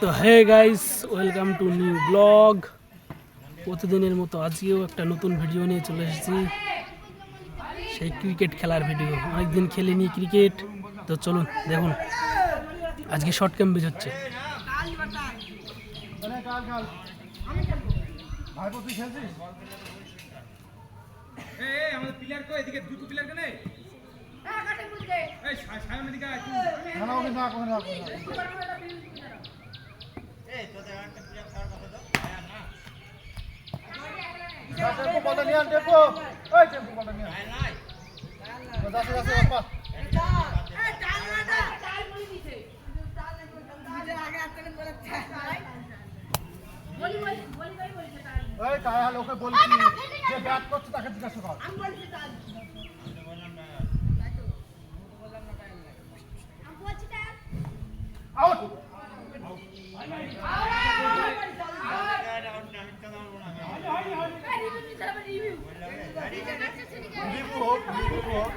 তো hey guys welcome to new blog প্রতিদিনের মতো আজকেও একটা নতুন ভিডিও নিয়ে চলে এসেছি। সেই ক্রিকেট খেলার ভিডিও অনেকদিন খেলিনি ক্রিকেট তো চলুন দেখুন। আজকে শর্ট ক্যাম্প হচ্ছে। আমাদের টেম্পো বলটা নিয়ে আন এই টেম্পো হলে ওকে বলছি যে ব্যাট করছে তাকে জিজ্ঞাসা কর আউট রিভিউ হোক রিভিউ হোক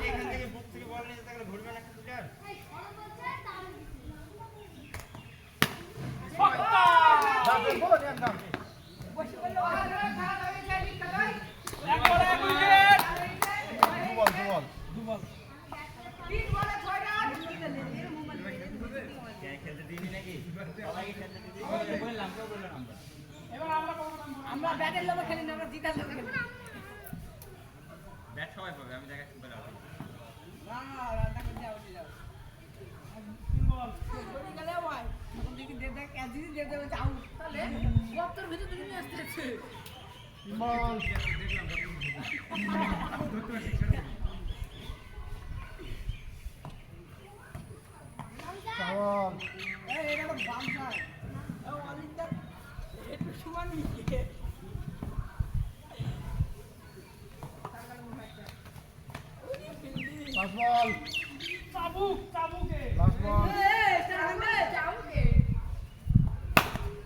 যা টেম্পো নিয়ে আন যা। দু বল দু বল আমরা ব্যাটের লোক খেলি না আমরা জিতার ব্যাট সবাই পাবে আমি দেখা শুনতে পারব না রান্না যাও যাও বলি গেলে হয়। তখন বল চাবুক চাবুকে লাস্ট বল এই চাউকে চাউকে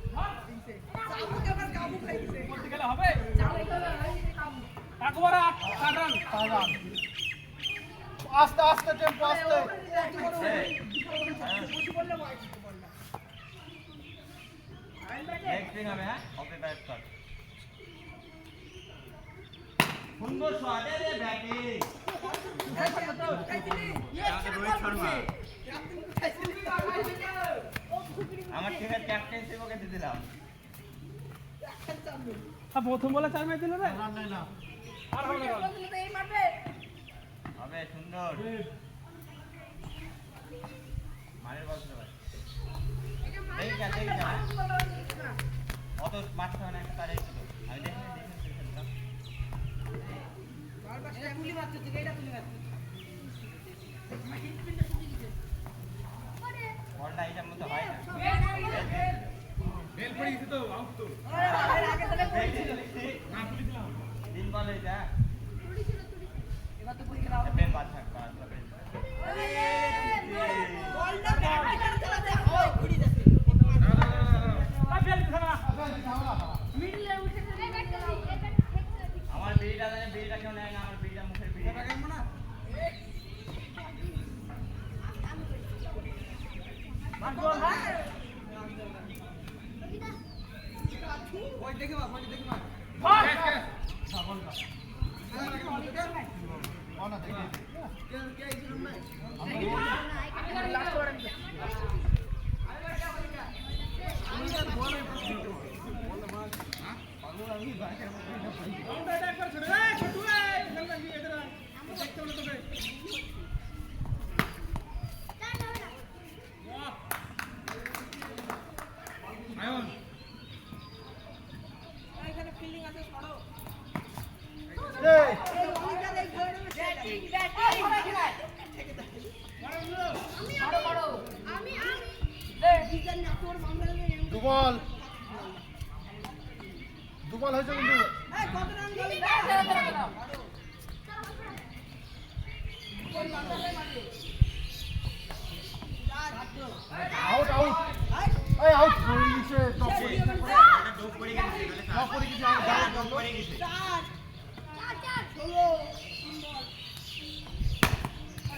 চাউকে আবার কাবু খাইছে করতে গেলে হবে চাউকে কাবু একবার আট আট রান আস্তে। আস্তে টেম্পো আস্তে। বসে বললে হবে হ্যাঁ? ওকে ব্যাট কর সুন্দর শট রে ব্যাটিং। আমার টিমের ক্যাপ্টেন্সি ওকে দিয়ে দিলাম। প্রথম বলে চার ম্যাচ দিল রে? রান নেই না। আর না। হবে সুন্দর মারের বল ছিল ভাই এই যা এই যা অত মারতে হয় না একটা তারাই ছিল আমি দেখি দেখি খেলতাম তুলি মারতে তুই এটা তুলি মারতে বলটা এইটার মধ্যে হয় না বেল পড়ে গেছে তো আউট তো আগে তাহলে পড়েছিল না তুলে দিলাম তিন বল এইটা এবার তো পড়ে গেল পেন বাদ থাক বাদ থাক বলটা ব্যাটে চালাতে হয় ঘুরি যাচ্ছে আর বেল দিছে না মিডলে উঠে আমার বিড়িটা জানে বিড়িটা কেউ নেয় না আমার বিড়িটা মুখের বিড়িটা কেমন না ওই দেখি মা। ওই দেখি মা অন দুবল দুবল হয়েছে কিন্তু আউট আউট এই আউট পড়ে গেছে টপ পড়ে গেছে টপ পড়ে গেছে টপ পড়ে গেছে টপ পড়ে গেছে চার চার 16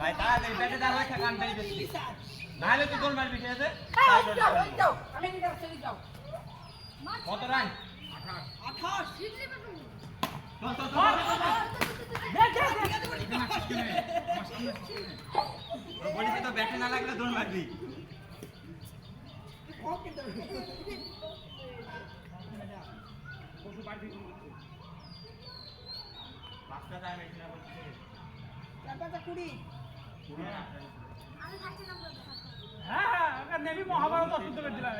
ভাই তাড়াতাড়ি ব্যাটে দাও হয়ে থাকা আমি বেরিয়ে যাচ্ছি নাহলে তুই গোল মারবি ঠিক আছে কত রান আঠাশ চল চল চল বলিস তো ব্যাটে না লাগলে দৌড় মারবি পাঁচটা টাইম বলছি চার পাঁচটা কুড়ি। হ্যাঁ হ্যাঁ ওকে নেবি মহাভারত অশুদ্ধ করে দিলাম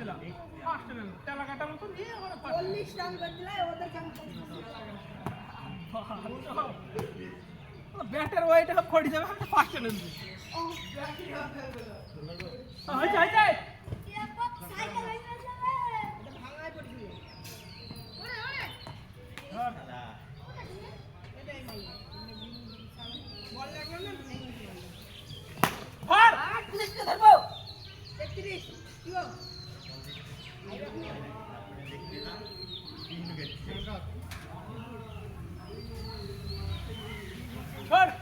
দিলাম। ফার্স্ট নেব তেলা দিয়ে চল্লিশ রান করে দিলে ওদের ব্যাটের খড়ি যাবে আমি ফার্স্ট নেব। হয়েছে হয়েছে Çar!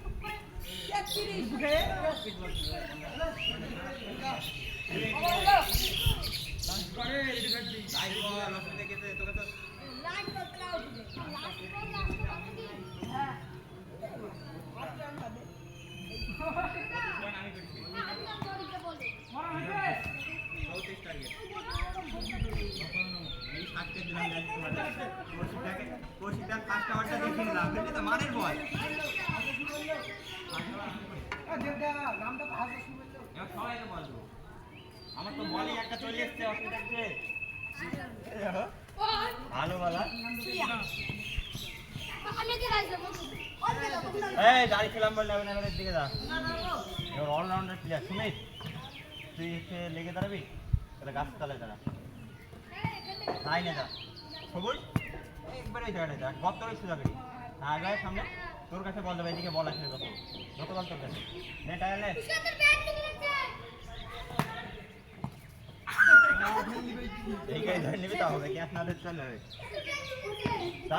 দে ইয়েস তো মানের বল সবাই তো বল দেবো। আমার তো দিকে যা এবার অলরাউন্ডার প্লেয়ার সুমিত তুই এসে লেগে দাঁড়াবি তাহলে গাছ তলায় দাঁড়া লাইনে যা সবুজ একবারে জায়গাটা যা গপ্তরের সোজা করি আগায় সামনে তোর কাছে বল দেবে এদিকে বল আসবে যত। যত বল তোর কাছে। নে, টায়ার নে। এইটাই ধরে নিবি তা হবে। না দিতে চালু একটা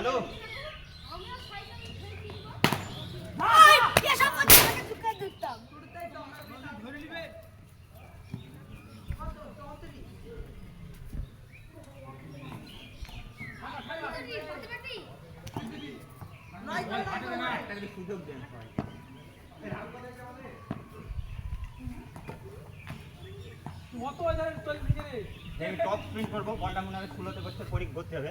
করে সুযোগ দেন টপ স্পিন করব বলটা মনে হবে ষোলোতে করতে পরীক্ষা করতে হবে।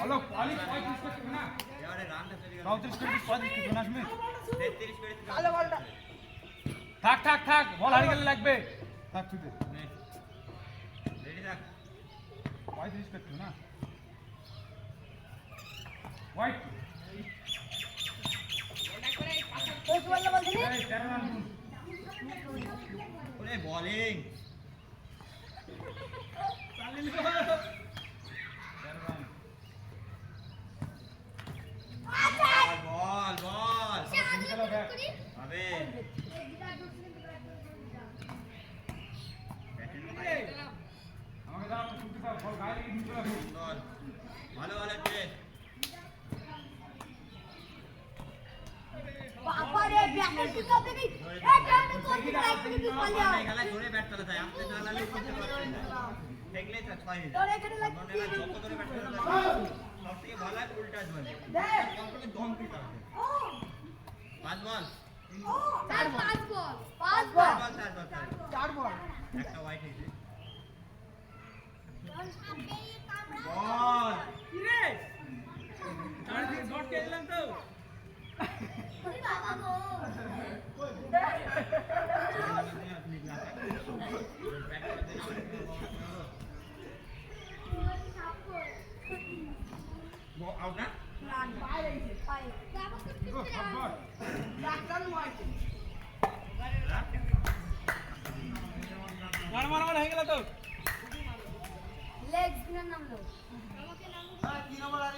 হলো পঁয়ত্রিশ পঁয়ত্রিশ করতে না এবারে রানটা চলে গেল চৌত্রিশ করে পঁয়ত্রিশ করতে না সুমিত তেত্রিশ করে ভালো বলটা থাক থাক থাক বল হারিয়ে গেলে লাগবে। থাক তুই রেডি থাক পঁয়ত্রিশ করতে না? হোয়াইট কোচ এই রান। ওরে বোলিং রান বল বল খেলো ব্যাট হবে ব্যাটের মতো আমাকে দাও শুনতে দাও বল গায়ে লেগে ঢুকে রাখো সুন্দর ভালো ভালো আছে বাবা রে ব্যাটার কি করতে কি এই ব্যাটার করতে লাইক করে কি বল বল নাই খেলায় জোরে ব্যাট চালাতে হয় আমাদের চালালে করতে পারছে না দেখলেই তো ছয় হয়ে তোর যায় এখানে লাইক মনে হয় যত করে ব্যাট চালাতে সব থেকে ভালো হয় উল্টা জলে দেখ কমপ্লিট দম দিতে হবে ও পাঁচ বল ও চার পাঁচ বল পাঁচ চার বল বল চার বল চার বল। চার বল একটা হোয়াইট হয়েছে বল বাবা গো আউট না রান বাইরে এসে হয়ে গেল তো লেগ স্পিনার নামলো হ্যাঁ তিন নম্বর রান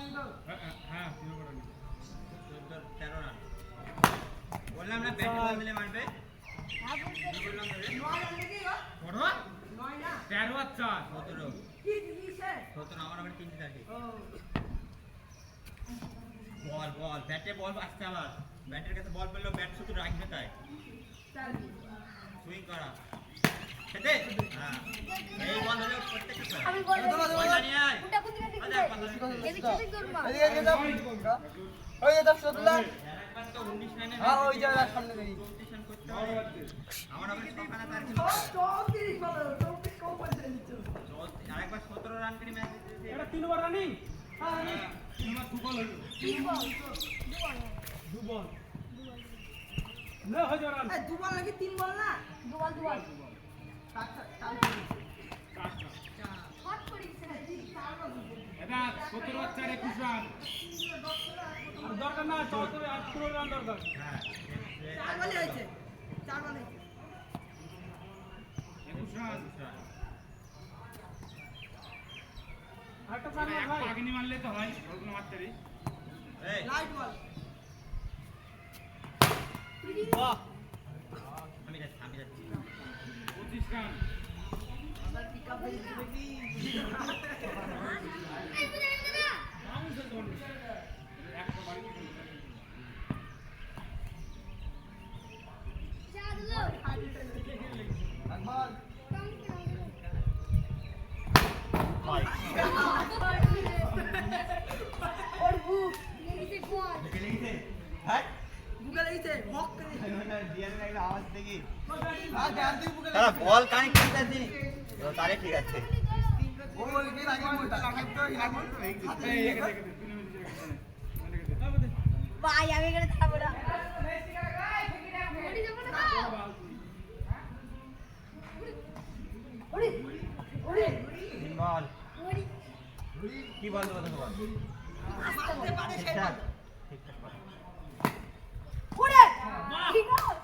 বললাম না ব্যাট বল দিলে মারবে হ্যাঁ বললাম তো রে। বড় তেরো আর চার সতেরো সতেরো আমার আবার তিনটে থাকে। বল বল ব্যাটে বল আসছে আবার। ব্যাটের কাছে বল পেল ব্যাট শুধু রাখবে তাই। সুইং করা। খেতে? হ্যাঁ। এই বল হলো প্রত্যেকটা আমি বলব বলটা নিয়ে আয়। কোনটা কোন দিকে আচ্ছা, দিকে পাঁচ এদিকে এদিকে করবা একবার তো উনিশ রানে চৌত্রিশ রান করতে আমার আবার ছখানা তার রান করে ম্যাচ এটা তিন ওভার রানিং কি বল দু বল না হয়ে। যাবে রান দু বল দু বল হট এটা আর চার একুশ রান আর দরকার না চৌত্রিশ আট পনেরো রান দরকার। হ্যাঁ একুশ রান একটা চার ভাই মারলে তো হয় ওগুলো মারতে বাহ। আমি যাচ্ছি আমি যাচ্ছি। পঁচিশ রান। একশো বাড়ি ওর বুক লেগেছে বল ঢুকে লেগেছে? হ্যাঁ? ডিয়ারের একটা আওয়াজ দেখি। তারা বল কানেক্ট করতে আছে? তাহলে ঠিক আছে। ভাই আমি এখানে থাকব না। কি বল তোকে বল আস্তে বল ঠিকঠাক ঠিকঠাক বল ওরে ঠিক আছে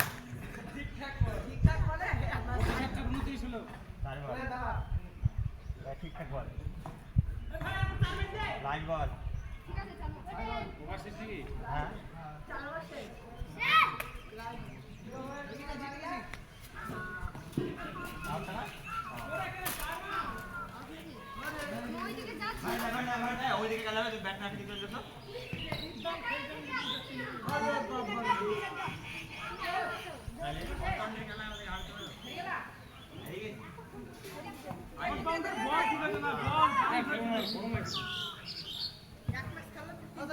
আচ্ছা, উনত্রিশ হলো। চার বল এবার ঠিকঠাক বল। লাইন বল।